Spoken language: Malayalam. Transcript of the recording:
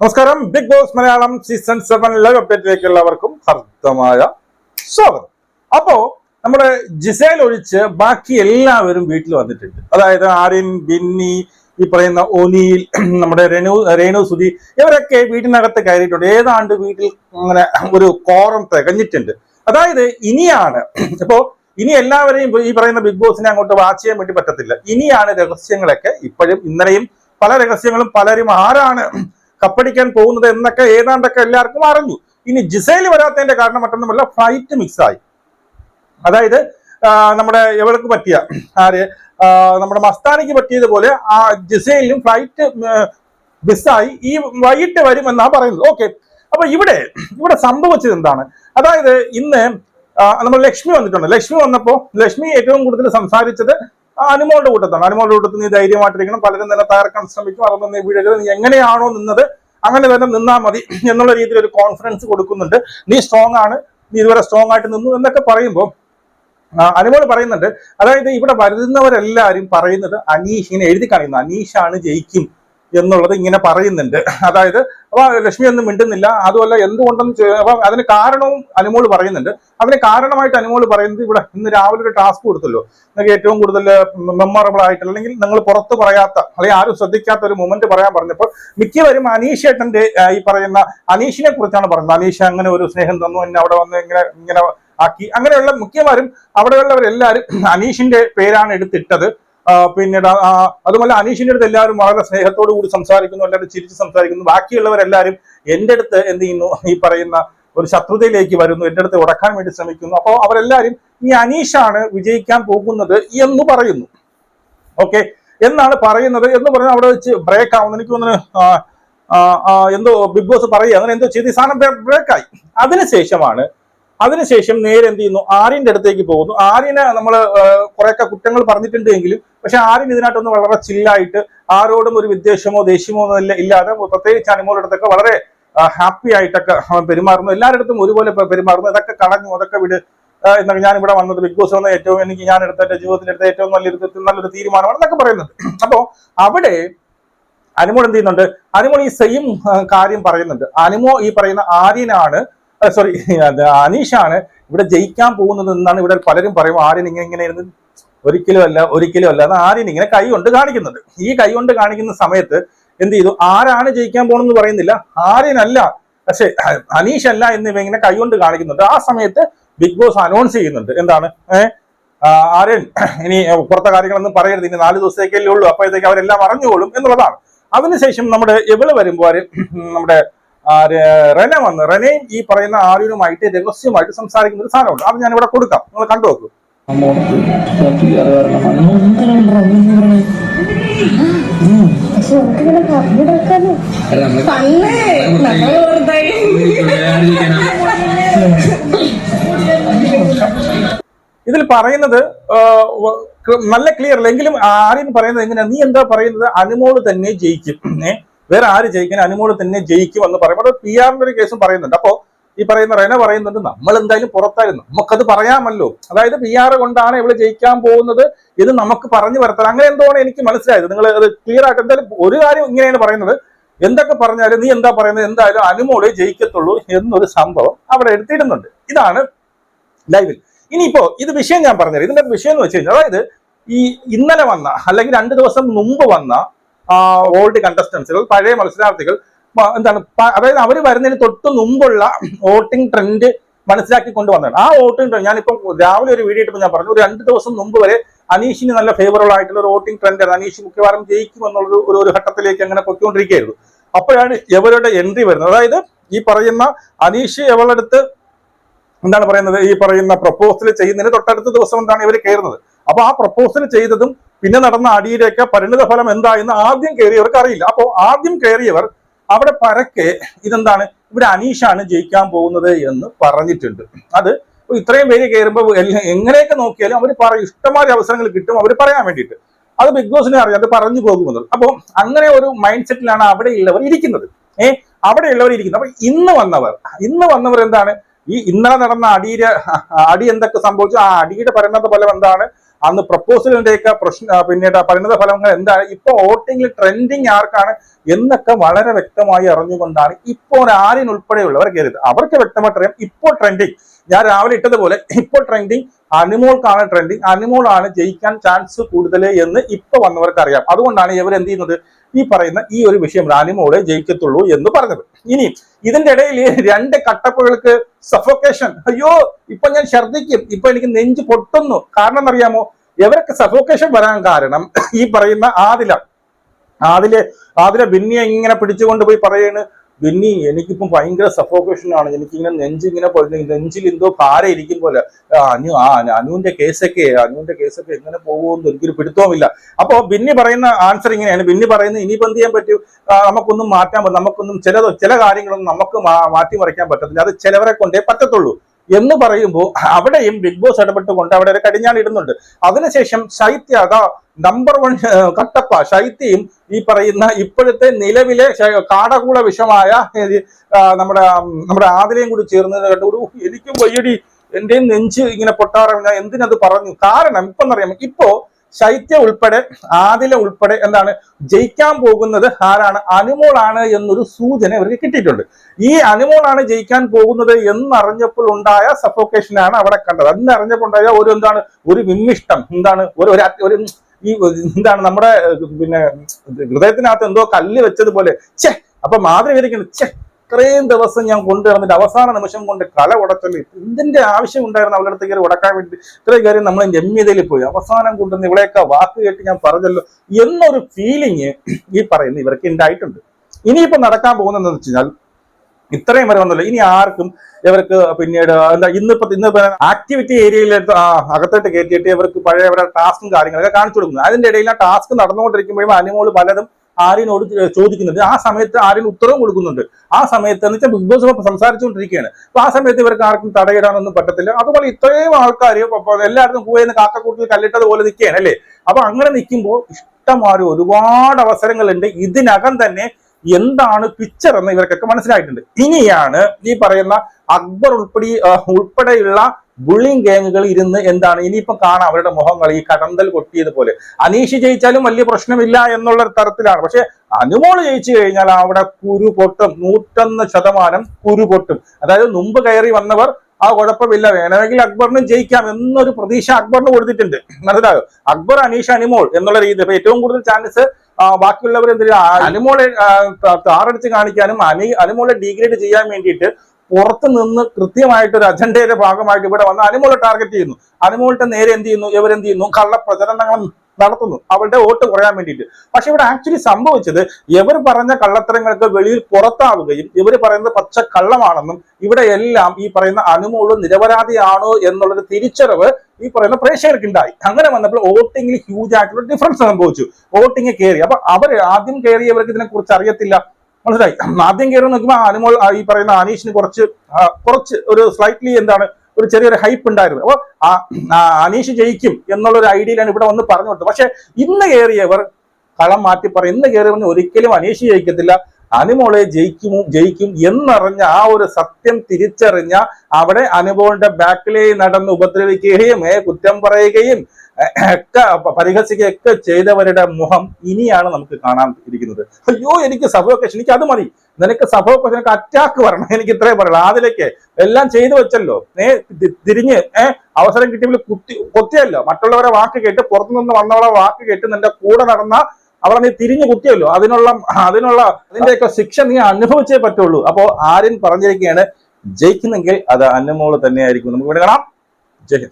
നമസ്കാരം. Big boss Malayalam season seven live അപ്ഡേറ്റിലേക്ക് എല്ലാവർക്കും ഹർദ്ദമായ സ്വാഗതം. അപ്പോ നമ്മുടെ ജിസേൽ ഒഴിച്ച് ബാക്കി എല്ലാവരും വീട്ടിൽ വന്നിട്ടുണ്ട്. അതായത് ആര്യൻ ബിന്നി ഈ പറയുന്ന ഒനിയിൽ നമ്മുടെ രേണു രേണു സുധി ഇവരൊക്കെ വീട്ടിനകത്ത് കയറിയിട്ടുണ്ട്. ഏതാണ്ട് വീട്ടിൽ അങ്ങനെ ഒരു കോറം തികഞ്ഞിട്ടുണ്ട്. അതായത് ഇനിയാണ്. ഇപ്പോ ഇനി എല്ലാവരെയും ഈ പറയുന്ന ബിഗ് ബോസിനെ അങ്ങോട്ട് വാച്ച് ചെയ്യാൻ വേണ്ടി പറ്റത്തില്ല. ഇനിയാണ് രഹസ്യങ്ങളൊക്കെ ഇപ്പോഴും ഇന്നലെയും പല രഹസ്യങ്ങളും പലരും ആരാണ് കപ്പടിക്കാൻ പോകുന്നത് എന്നൊക്കെ ഏതാണ്ടൊക്കെ എല്ലാവർക്കും അറിഞ്ഞു. ഇനി ജിസൈൽ വരാത്തതിന്റെ കാരണം മറ്റൊന്നുമല്ല ഫ്ലൈറ്റ് മിക്സ് ആയി. അതായത് നമ്മുടെ എവർക്ക് പറ്റിയ ആര് നമ്മുടെ മസ്താനിക്ക് പറ്റിയതുപോലെ ആ ജിസേലിനും ഫ്ലൈറ്റ് മിസ്സായി ഈ വൈകിട്ട് വരുമെന്നാ പറയുന്നത്. ഓക്കെ അപ്പൊ ഇവിടെ ഇവിടെ സംഭവിച്ചത് എന്താണ്? അതായത് ഇന്ന് നമ്മൾ ലക്ഷ്മി വന്നിട്ടുണ്ട്. ലക്ഷ്മി വന്നപ്പോൾ ലക്ഷ്മി ഏറ്റവും കൂടുതൽ സംസാരിച്ചത് അനുമോളുടെ കൂട്ടത്താണ്. അനുമോളുടെ കൂട്ടത്തിൽ നീ ധൈര്യമായിട്ടിരിക്കണം. പലരും തന്നെ തകർക്കാൻ ശ്രമിക്കും. അതൊന്നും നീ വീഴരുത് നീ എങ്ങനെയാണോ നിന്നത് അങ്ങനെ തന്നെ നിന്നാൽ മതി എന്നുള്ള രീതിയിൽ ഒരു കോൺഫിഡൻസ് കൊടുക്കുന്നുണ്ട്. നീ സ്ട്രോങ് ആണ്. നീ ഇതുവരെ സ്ട്രോങ് ആയിട്ട് നിന്നു എന്നൊക്കെ പറയുമ്പോൾ അനുമോൾ പറയുന്നുണ്ട്. അതായത് ഇവിടെ വരുന്നവരെല്ലാരും പറയുന്നത് അനീഷിനെ എഴുതി കളയുന്നു അനീഷാണ് ജയിക്കും. എന്നുള്ളത് ഇങ്ങനെ പറയുന്നുണ്ട്. അതായത് അപ്പൊ ലക്ഷ്മി ഒന്നും മിണ്ടുന്നില്ല. അതുമല്ല എന്തുകൊണ്ടെന്ന് അപ്പൊ അതിന് കാരണവും അനുമോൾ പറയുന്നുണ്ട്. അതിന് കാരണമായിട്ട് അനുമോൾ പറയുന്നത് ഇവിടെ ഇന്ന് രാവിലെ ഒരു ടാസ്ക് കൊടുത്തല്ലോ. നിങ്ങൾക്ക് ഏറ്റവും കൂടുതൽ മെമ്മറബിൾ ആയിട്ടുള്ള അല്ലെങ്കിൽ നിങ്ങൾ പുറത്ത് പറയാത്ത അല്ലെങ്കിൽ ആരും ശ്രദ്ധിക്കാത്ത ഒരു മൊമെന്റ് പറയാൻ പറഞ്ഞപ്പോൾ മിക്കവരും അനീഷ് ഏട്ടന്റെ ഈ പറയുന്ന അനീഷിനെ കുറിച്ചാണ് പറഞ്ഞത് അനീഷ് അങ്ങനെ ഒരു സ്നേഹം തന്നു എന്നെ അവിടെ വന്ന് ഇങ്ങനെ ഇങ്ങനെ ആക്കി. അങ്ങനെയുള്ള മുഖ്യമാരും അവിടെയുള്ളവരെല്ലാവരും അനീഷിന്റെ പേരാണ് എടുത്തിട്ടത്. പിന്നീട് അതുമല്ല അനീഷിന്റെ അടുത്ത് എല്ലാവരും വളരെ സ്നേഹത്തോടു കൂടി സംസാരിക്കുന്നു എല്ലാവരും ചിരിച്ച് സംസാരിക്കുന്നു. ബാക്കിയുള്ളവരെല്ലാവരും എന്റെ അടുത്ത് എന്ത് ചെയ്യുന്നു? ഈ പറയുന്ന ഒരു ശത്രുതയിലേക്ക് വരുന്നു എന്റെ അടുത്ത് ഉടക്കാൻ വേണ്ടി ശ്രമിക്കുന്നു. അപ്പോൾ അവരെല്ലാവരും ഈ അനീഷാണ് വിജയിക്കാൻ പോകുന്നത് എന്ന് പറയുന്നു. ഓക്കെ? എന്നാണ് പറയുന്നത് എന്ന് പറഞ്ഞാൽ അവിടെ വെച്ച് ബ്രേക്ക് ആവുന്നു. എനിക്ക് തോന്നുന്നു എന്തോ ബിഗ് ബോസ് പറയുക അങ്ങനെ എന്തോ ചെയ്ത്. ഈ സാധനം ബ്രേക്കായി അതിനുശേഷമാണ് അതിനുശേഷം നേരെ എന്ത് ചെയ്യുന്നു? ആര്യന്റെ അടുത്തേക്ക് പോകുന്നു. ആര്യനെ നമ്മൾ കുറെയൊക്കെ കുറ്റങ്ങൾ പറഞ്ഞിട്ടുണ്ട് എങ്കിലും പക്ഷെ ആര്യൻ ഇതിനകത്തൊന്ന് വളരെ ചില്ലായിട്ട് ആരോടും ഒരു വിദ്വേഷമോ ദേഷ്യമോ ഒന്നും ഇല്ല- ഇല്ലാതെ പ്രത്യേകിച്ച് അനുമോളുടെ അടുത്തൊക്കെ വളരെ ഹാപ്പി ആയിട്ടൊക്കെ പെരുമാറുന്നു. എല്ലാവരുടെ ഒരുപോലെ പെരുമാറുന്നു. അതൊക്കെ കളഞ്ഞു അതൊക്കെ വിട്. എന്നൊക്കെ ഞാൻ ഇവിടെ വന്നത്. ബിഗ് ബോസ് വന്ന ഏറ്റവും എനിക്ക് ഞാൻ എടുത്ത എന്റെ ജീവിതത്തിൽ എടുത്ത ഏറ്റവും നല്ലൊരു നല്ലൊരു തീരുമാനമാണ് എന്നൊക്കെ പറയുന്നത്. അപ്പോ അവിടെ അനുമോൾ എന്ത് ചെയ്യുന്നുണ്ട്? അനുമോൾ ഈ സെയിം കാര്യം പറയുന്നുണ്ട്. അനുമോ ഈ പറയുന്ന ആര്യനാണ് സോറി അനീഷാണ് ഇവിടെ ജയിക്കാൻ പോകുന്നത് എന്നാണ് ഇവിടെ പലരും പറയും ആര്യൻ ഇങ്ങനെ ഇങ്ങനെ ഇരുന്ന് ഒരിക്കലും അല്ല ഒരിക്കലും അല്ല എന്ന് ആര്യൻ ഇങ്ങനെ കൈ കൊണ്ട് കാണിക്കുന്നുണ്ട്. ഈ കൈ കൊണ്ട് കാണിക്കുന്ന സമയത്ത് എന്ത് ചെയ്തു? ആരാണ് ജയിക്കാൻ പോകണമെന്ന് പറയുന്നില്ല. ആര്യനല്ല പക്ഷെ അനീഷ് അല്ല എന്നിവ ഇങ്ങനെ കൈ കൊണ്ട് കാണിക്കുന്നുണ്ട്. ആ സമയത്ത് ബിഗ് ബോസ് അനൗൺസ് ചെയ്യുന്നുണ്ട്. എന്താണ്? ഏഹ് ആര്യൻ ഇനി പുറത്തെ കാര്യങ്ങളൊന്നും പറയരുത്. ഇനി നാല് ദിവസത്തേക്കല്ലേ ഉള്ളൂ. അപ്പോഴത്തേക്ക് അവരെല്ലാം അറിഞ്ഞുകൊള്ളും എന്നുള്ളതാണ്. അതിനുശേഷം നമ്മുടെ എവൾ വരുമ്പോൾ നമ്മുടെ റെന വന്ന് റെനയും ഈ പറയുന്ന ആര്യനുമായിട്ട് രഹസ്യമായിട്ട് സംസാരിക്കുന്ന ഒരു സാധനമുണ്ട്. അത് ഞാൻ ഇവിടെ കൊടുക്കാം. നിങ്ങൾ കണ്ടു നോക്കൂ. ഇതിൽ പറയുന്നത് നല്ല ക്ലിയർ അല്ലെങ്കിലും ആര്യൻ പറയുന്നത് എങ്ങനെയാ? നീ എന്താ പറയുന്നത്? അനുമോൾ തന്നെ ജയിക്കും. വേറെ ആര് ജയിക്കാൻ അനുമോൾ തന്നെ ജയിക്കും എന്ന് പറയുമ്പോൾ പി ആറിന്റെ ഒരു കേസും പറയുന്നുണ്ട്. അപ്പോ ഈ പറയുന്ന റെന പറയുന്നുണ്ട് നമ്മൾ എന്തായാലും പുറത്തായിരുന്നു. നമുക്കത് പറയാമല്ലോ. അതായത് പി ആർ കൊണ്ടാണ് ഇവൾ ജയിക്കാൻ പോകുന്നത് ഇത് നമുക്ക് പറഞ്ഞു വരത്തണം. അങ്ങനെ എന്തോണ് എനിക്ക് മനസ്സിലായത്. നിങ്ങൾ അത് ക്ലിയർ ആയിട്ട് എന്തായാലും ഒരു കാര്യം ഇങ്ങനെയാണ് പറയുന്നത്. എന്തൊക്കെ പറഞ്ഞാലും നീ എന്താ പറയുന്നത്? എന്തായാലും അനുമോളെ ജയിക്കത്തുള്ളൂ എന്നൊരു സംഭവം അവിടെ എടുത്തിടുന്നുണ്ട്. ഇതാണ് ലൈവിൽ ഇനിയിപ്പോ ഇത് വിഷയം ഞാൻ പറഞ്ഞത് ഇതിന്റെ വിഷയം എന്ന് വെച്ച് കഴിഞ്ഞാൽ അതായത് ഈ ഇന്നലെ വന്ന അല്ലെങ്കിൽ രണ്ട് ദിവസം മുമ്പ് വന്ന ഓൾഡ് കണ്ടസ്റ്റൻസുകൾ പഴയ മത്സരാർത്ഥികൾ എന്താണ് അതായത് അവർ വരുന്നതിന് തൊട്ട് മുമ്പുള്ള വോട്ടിംഗ് ട്രെൻഡ് മനസ്സിലാക്കി കൊണ്ടുവന്നതാണ്. ആ വോട്ടിംഗ് ട്രെൻഡ് ഞാനിപ്പം രാവിലെ ഒരു വീഡിയോ ഞാൻ പറഞ്ഞു ഒരു രണ്ട് ദിവസം മുമ്പ് വരെ അനീഷിന് നല്ല ഫേവറബിൾ ആയിട്ടുള്ള ഒരു വോട്ടിംഗ് ട്രെൻഡ് അനീഷ് ജയിക്കും എന്നുള്ള ഒരു ഒരു ഘട്ടത്തിലേക്ക് അങ്ങനെ പൊയ്ക്കൊണ്ടിരിക്കുകയായിരുന്നു. അപ്പോഴാണ് എവരുടെ എൻട്രി വരുന്നത്. അതായത് ഈ പറയുന്ന അനീഷ് എവളടുത്ത് എന്താണ് പറയുന്നത്? ഈ പറയുന്ന പ്രപ്പോസൽ ചെയ്യുന്നതിന് തൊട്ടടുത്ത ദിവസം എന്താണ് ഇവർ കയറുന്നത്? അപ്പൊ ആ പ്രപ്പോസൽ ചെയ്തതും പിന്നെ നടന്ന അടിയിലേക്ക് പരിണിത ഫലം എന്തായെന്ന് ആദ്യം കയറിയവർക്ക് അറിയില്ല. അപ്പോൾ ആദ്യം കയറിയവർ അവിടെ പരക്കെ ഇതെന്താണ്? ഇവിടെ അനീഷാണ് ജയിക്കാൻ പോകുന്നത് എന്ന് പറഞ്ഞിട്ടുണ്ട്. അത് ഇത്രയും പേര് കയറുമ്പോൾ എങ്ങനെയൊക്കെ നോക്കിയാലും അവർ പറയും ഇഷ്ടമായ അവസരങ്ങൾ കിട്ടും അവർ പറയാൻ വേണ്ടിയിട്ട്. അത് ബിഗ് ബോസിനെ അറിയാം അത് പറഞ്ഞു പോകുമെന്നത് അപ്പോൾ അങ്ങനെ ഒരു മൈൻഡ് സെറ്റിലാണ് അവിടെയുള്ളവർ ഇരിക്കുന്നത്. ഏഹ് അവിടെയുള്ളവർ ഇരിക്കുന്നത്. അപ്പൊ ഇന്ന് വന്നവർ ഇന്ന് വന്നവർ എന്താണ്? ഈ ഇന്നലെ നടന്ന അടിയുടെ അടി എന്തൊക്കെ സംഭവിച്ചു? ആ അടിയുടെ പരിണത ഫലം എന്താണ്? അന്ന് പ്രപ്പോസലിന്റെയൊക്കെ പ്രശ്ന പിന്നീട് പരിണിത ഫലങ്ങൾ എന്താണ്? ഇപ്പൊ വോട്ടിംഗിൽ ട്രെൻഡിങ് ആർക്കാണ് എന്നൊക്കെ വളരെ വ്യക്തമായി അറിഞ്ഞുകൊണ്ടാണ് ഇപ്പോൾ ആര്യൻ ഉൾപ്പെടെയുള്ളവർ കയറിയത്. അവർക്ക് വ്യക്തമായിട്ട് അറിയാം ഇപ്പോൾ ട്രെൻഡിങ് ഞാൻ രാവിലെ ഇട്ടതുപോലെ ഇപ്പോൾ ട്രെൻഡിങ് അനിമോൾക്കാണ് ട്രെൻഡിങ് അനിമോളാണ് ജയിക്കാൻ ചാൻസ് കൂടുതൽ എന്ന് ഇപ്പൊ വന്നവർക്ക് അറിയാം. അതുകൊണ്ടാണ് ഇവർ എന്ത് ചെയ്യുന്നത്? ഈ പറയുന്ന ഈ ഒരു വിഷയം അനിമോളെ ജയിക്കത്തുള്ളൂ എന്ന് പറഞ്ഞത്. ഇനി ഇതിന്റെ ഇടയിൽ രണ്ട് കട്ടപ്പുകൾക്ക് സഫോക്കേഷൻ അയ്യോ ഇപ്പൊ ഞാൻ ഛർദ്ദിക്കും. ഇപ്പൊ എനിക്ക് നെഞ്ച് പൊട്ടുന്നു. കാരണം എന്നറിയാമോ ഇവർക്ക് സഫോക്കേഷൻ വരാൻ കാരണം ഈ പറയുന്ന ആദില. ആദിലെ ആദിലെ ബിന്നിയെ ഇങ്ങനെ പിടിച്ചുകൊണ്ട് പോയി പറയാണ്. ബിന്നി എനിക്കിപ്പം ഭയങ്കര സഫോക്കേഷൻ ആണ് എനിക്കിങ്ങനെ നെഞ്ചിങ്ങനെ നെഞ്ചിൽ എന്തോ പാര ഇരിക്കും പോലെ അനു ആ അനുവിന്റെ കേസൊക്കെ അനുവിന്റെ കേസൊക്കെ എങ്ങനെ പോകുമെന്ന് എനിക്കൊരു പിടുത്തവുമില്ല. അപ്പോ ബിന്നി പറയുന്ന ആൻസർ ഇങ്ങനെയാണ്. ബിന്നി പറയുന്നത് ഇനിയിപ്പം എന്ത് ചെയ്യാൻ പറ്റും? നമുക്കൊന്നും മാറ്റാൻ പറ്റും നമുക്കൊന്നും ചില ചില കാര്യങ്ങളൊന്നും നമുക്ക് മാറ്റി മാറ്റിമറിക്കാൻ പറ്റത്തില്ല. അത് ചിലവരെ കൊണ്ടേ പറ്റത്തുള്ളൂ. എന്ന് പറയുമ്പോൾ അവിടെയും ബിഗ് ബോസ് ഇടപെട്ടുകൊണ്ട് അവിടെ ഒരു കടിഞ്ഞാണിടുന്നുണ്ട്. അതിനുശേഷം ശൈത്യ അതാ നമ്പർ വൺ കട്ടപ്പ ശൈത്യം ഈ പറയുന്ന ഇപ്പോഴത്തെ നിലവിലെ കാടകൂട വിഷമായ നമ്മുടെ നമ്മുടെ ആതിലയും കൂടി ചേർന്നത് കണ്ടു എനിക്കും വയ്യടി. എന്റെയും നെഞ്ച് ഇങ്ങനെ പൊട്ടാറാണ് ഞാൻ എന്തിനത് പറഞ്ഞു? കാരണം ഇപ്പൊ എന്നറിയാം ഇപ്പോ ശൈത്യ ഉൾപ്പെടെ ആദില ഉൾപ്പെടെ എന്താണ് ജയിക്കാൻ പോകുന്നത് ആരാണ്? അനുമോളാണ് എന്നൊരു സൂചന ഇവർക്ക് കിട്ടിയിട്ടുണ്ട്. ഈ അനുമോളാണ് ജയിക്കാൻ പോകുന്നത് എന്നറിഞ്ഞപ്പോൾ ഉണ്ടായ സഫോക്കേഷനാണ് അവിടെ കണ്ടത്. അന്ന് അറിഞ്ഞപ്പോൾ ഉണ്ടായ ഒരു എന്താണ് ഒരു വിമ്മിഷ്ടം. എന്താണ് ഒരു ഒരു ഈ എന്താണ് നമ്മുടെ പിന്നെ ഹൃദയത്തിനകത്ത് എന്തോ കല്ല് വെച്ചതുപോലെ ഛേ അപ്പൊ മാതൃ വിവരിക്കുന്നത് ഛേ ഇത്രയും ദിവസം ഞാൻ കൊണ്ടുവന്നിട്ട് അവസാന നിമിഷം കൊണ്ട് കല ഉടച്ചൽ എന്തിന്റെ ആവശ്യം ഉണ്ടായിരുന്നു അവളുടെ അടുത്ത് കയറി ഉടക്കാൻ വേണ്ടി? ഇത്രയും കാര്യം നമ്മൾ രമ്യതയിൽ പോയി. അവസാനം കൊണ്ടുവന്ന് ഇവിടെയൊക്കെ വാക്ക് കേട്ട് ഞാൻ പറഞ്ഞല്ലോ. എന്നൊരു ഫീലിങ് ഈ പറയുന്ന ഇവർക്ക് ഉണ്ടായിട്ടുണ്ട്. ഇനിയിപ്പോ നടക്കാൻ പോകുന്നതെന്ന് വെച്ച് കഴിഞ്ഞാൽ ഇത്രയും വരെ വന്നല്ലോ. ഇനി ആർക്കും ഇവർക്ക് പിന്നീട് എന്താ ഇന്നിപ്പോ ഇന്ന് ആക്ടിവിറ്റി ഏരിയയിൽ അകത്തോട്ട് കയറ്റിയിട്ട് ഇവർക്ക് പഴയ അവരുടെ ടാസ്കും കാര്യങ്ങളൊക്കെ കാണിച്ചു കൊടുക്കുന്നു. അതിന്റെ ഇടയിൽ ആ ടാസ്ക് നടന്നുകൊണ്ടിരിക്കുമ്പോഴും അനിമോൾ പലതും ആര്യനോട് ചോദിക്കുന്നുണ്ട്. ആ സമയത്ത് ആര്യൻ ഉത്തരവും കൊടുക്കുന്നുണ്ട്. ആ സമയത്ത് എന്ന് വെച്ചാൽ ബിഗ് ബോസ് സംസാരിച്ചുകൊണ്ടിരിക്കുകയാണ്. അപ്പൊ ആ സമയത്ത് ഇവർക്ക് ആർക്കും തടയിടാനൊന്നും പറ്റത്തില്ല. അതുപോലെ ഇത്രയും ആൾക്കാർ എല്ലായിടത്തും പോയെന്ന് കാക്കക്കൂട്ടിൽ കല്ലിട്ടതുപോലെ നിൽക്കുകയാണ് അല്ലേ? അപ്പൊ അങ്ങനെ നിൽക്കുമ്പോൾ ഇഷ്ടമാരും ഒരുപാട് അവസരങ്ങളുണ്ട്. ഇതിനകം തന്നെ എന്താണ് പിക്ചർ എന്ന് ഇവർക്കൊക്കെ മനസ്സിലായിട്ടുണ്ട്. ഇനിയാണ് ഈ പറയുന്ന അക്ബർ ഉൾപ്പെടെ ഉൾപ്പെടെയുള്ള ബുള്ളിങ് ഗാങ്ങുകൾ ഇരുന്ന് എന്താണ് ഇനിയിപ്പം കാണാം അവരുടെ മുഖങ്ങൾ ഈ കടന്തൽ കൊട്ടിയതുപോലെ. അനീഷ് ജയിച്ചാലും വലിയ പ്രശ്നമില്ല എന്നുള്ള തരത്തിലാണ്. പക്ഷെ അനുമോൾ ജയിച്ചു കഴിഞ്ഞാൽ അവിടെ കുരു പൊട്ടും നൂറ്റൊന്ന് ശതമാനം കുരു പൊട്ടും അതായത് മുമ്പ് കയറി വന്നവർ ആ കുഴപ്പമില്ല വേണമെങ്കിൽ അക്ബറിനും ജയിക്കാം എന്നൊരു പ്രതീക്ഷ അക്ബറിന് കൊടുത്തിട്ടുണ്ട്. മനസ്സിലായോ? അക്ബർ അനീഷ് അനിമോൾ എന്നുള്ള രീതി ഇപ്പൊ ഏറ്റവും കൂടുതൽ ചാൻസ് ബാക്കിയുള്ളവർ എന്തെങ്കിലും അനുമോളെ താറടിച്ച് കാണിക്കാനും അനിമോളെ ഡീഗ്രേഡ് ചെയ്യാൻ വേണ്ടിയിട്ട് പുറത്ത് നിന്ന് കൃത്യമായിട്ട് ഒരു അജണ്ടയുടെ ഭാഗമായിട്ട് ഇവിടെ വന്ന് അനിമോളെ ടാർഗറ്റ് ചെയ്യുന്നു. അനിമോളുടെ നേരെ എന്ത് ചെയ്യുന്നു? ഇവരെന്ത് ചെയ്യുന്നു? കള്ള പ്രചരണങ്ങൾ നടത്തുന്നു. അവരുടെ വോട്ട് കുറയാൻ വേണ്ടിയിട്ട്. പക്ഷെ ഇവിടെ ആക്ച്വലി സംഭവിച്ചത് ഇവർ പറഞ്ഞ കള്ളത്തരങ്ങൾക്ക് വെളിയിൽ പുറത്താവുകയും ഇവർ പറയുന്നത് പച്ച കള്ളമാണെന്നും ഇവിടെ എല്ലാം ഈ പറയുന്ന അനുമോൾ നിരപരാധിയാണോ എന്നുള്ളൊരു തിരിച്ചറിവ് ഈ പറയുന്ന പ്രേക്ഷകർക്ക് ഉണ്ടായി അങ്ങനെ വന്നപ്പോൾ വോട്ടിങ്ങിൽ ഹ്യൂജ് ആയിട്ടുള്ള ഡിഫറൻസ് സംഭവിച്ചു. വോട്ടിങ് കയറി. അപ്പൊ അവർ ആദ്യം കയറിയവർക്ക് ഇതിനെ കുറിച്ച് അറിയത്തില്ല. മനസ്സിലായി? ആദ്യം കയറി നോക്കുമ്പോൾ അനുമോൾ ഈ പറയുന്ന അനീഷിന് കുറച്ച് കുറച്ച് ഒരു സ്ലൈറ്റ്ലി എന്താണ് ഒരു ചെറിയൊരു ഹൈപ്പ് ഉണ്ടായിരുന്നു. അപ്പോൾ അനീഷ് ജയിക്കും എന്നുള്ള ഒരു ഐഡിയയിലാണ് ഇവിടെ വന്ന് പറഞ്ഞു കൊടുത്തത് പക്ഷേ ഇന്ന് കയറിയവർ കളം മാറ്റി പറയും. ഇന്ന് കയറിയവർ ഒരിക്കലും അനീഷ് ജയിക്കത്തില്ല. അനുമോളെ ജയിക്കുമോ ജയിക്കും എന്നറിഞ്ഞ ആ ഒരു സത്യം തിരിച്ചറിഞ്ഞ അവിടെ അനുഭവന്റെ ബാക്കിലേ നടന്ന് ഉപദ്രവിക്കുകയും കുറ്റം പറയുകയും ഒക്കെ പരിഹസിക്കുകയൊക്കെ ചെയ്തവരുടെ മുഖം ഇനിയാണ് നമുക്ക് കാണാൻ ഇരിക്കുന്നത്. അയ്യോ എനിക്ക് സഫോക്കേഷൻ എനിക്ക് അത് മതി. നിനക്ക് സഫോക്കേഷൻ എനിക്ക് അറ്റാക്ക് വരണം. എനിക്ക് ഇത്രയും പറയണം അതിലേക്ക് എല്ലാം ചെയ്തു വെച്ചല്ലോ. ഏ തിരിഞ്ഞ് ഏ അവസരം കിട്ടിയപ്പോൾ കുത്തി കൊത്തിയല്ലോ. മറ്റുള്ളവരെ വാക്ക് കേട്ട് പുറത്തുനിന്ന് വന്നവളെ വാക്ക് കേട്ട് നിന്റെ കൂടെ നടന്ന അവളെ നീ തിരിഞ്ഞു കുത്തിയല്ലോ. അതിനുള്ള അതിനുള്ള അതിന്റെയൊക്കെ ശിക്ഷ നീ അനുഭവിച്ചേ പറ്റുള്ളൂ. അപ്പോ ആര്യൻ പറഞ്ഞിരിക്കുകയാണ് ജയിക്കുന്നെങ്കിൽ അത് അന്നമോൾ തന്നെയായിരിക്കും. നമുക്ക് ഇവിടെ കാണാം. ജയ്